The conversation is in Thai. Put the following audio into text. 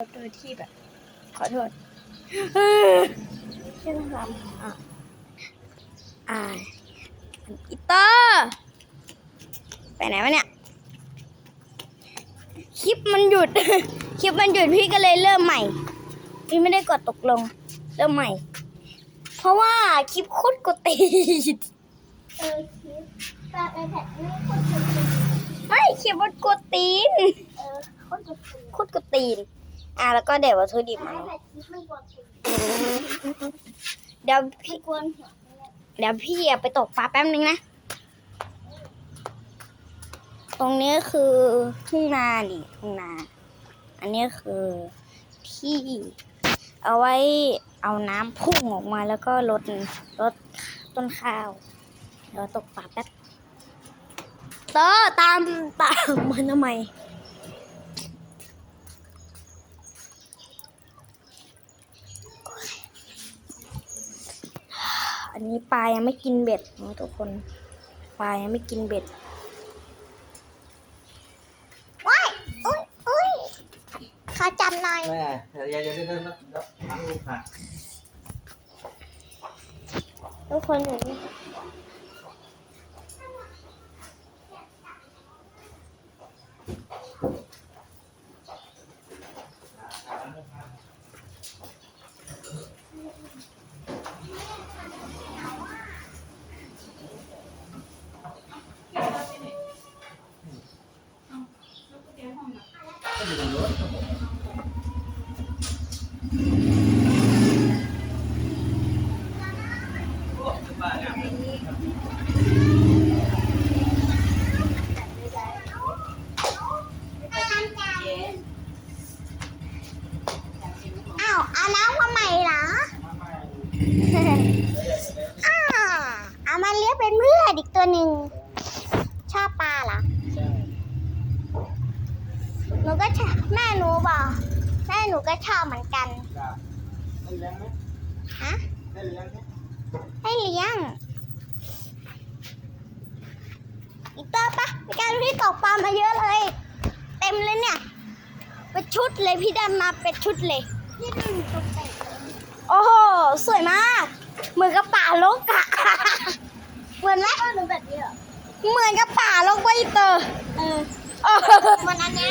โดยที่แบบ ขอโทษใช่ไหมครับอะอ่าอีเตอร์ไปไหนวะเนี่ย คลิปมันหยุด คลิปมันหยุดพี่ก็เลยเริ่มใหม่ พี่ไม่ได้กดตกลง เริ่มใหม่ เพราะว่าคลิปโคตรกดตีดเออคลิปตาไอแพดไม่คนจะเป็นไม่คลิปมันกดตีนเออคนจะเป็นโคตรกดตีน อะแล้วก็เดี๋ยววัตถุดิบมาแพดคลิปมันกดติดเดี๋ยวพี่กวนเดี๋ยวพี่ไปตกปลาแป๊บนึงนะ ตรงนี้คือทุ่งนาดิทุ่งนา อันนี้คือที่เอาไว้เอาน้ำพุ่งออกมาแล้วก็ลดลดต้นข้าวเดี๋ยวตกปลาแป๊บเตอตามตามมันทำไม อันนี้ปลายังไม่กินเบ็ดนะทุกคน ปลายังไม่กินเบ็ดว้ายอุ้ยอุ้ยขอจับหน่อยแม่อย่าอย่าเดินเดินแล้วล้างลูกค่ะทุกคนอยู่นี่ อ้าวเอาน้ำมาใหม่เหรอ อ้าวเอามาเลี้ยงเป็นเพื่อนอีกตัวหนึ่งชอบปลาเหรอ ใช่ ห นูก็ชอบแม่หนูบอกแม่หนูก็ชอบเหมือนกันจ้ะให้เลี้ยงไหมฮะให้เลี้ยงไหมให้เลี้ยงอีกตัวปะไปการที่ตกปลามาเยอะเลย เต็มเลยเนี่ย เป็นชุดเลยพี่ดันมาเป็นชุดเลยพี่ดันตกแต่งโอ้โหสวยมาก เหมือนกับป่าลกอะเหมือนไหมเออหนูแบบนี้เหรอเหมือนกับป่าลกใบเตอร์เออเออเหมือนอันนี้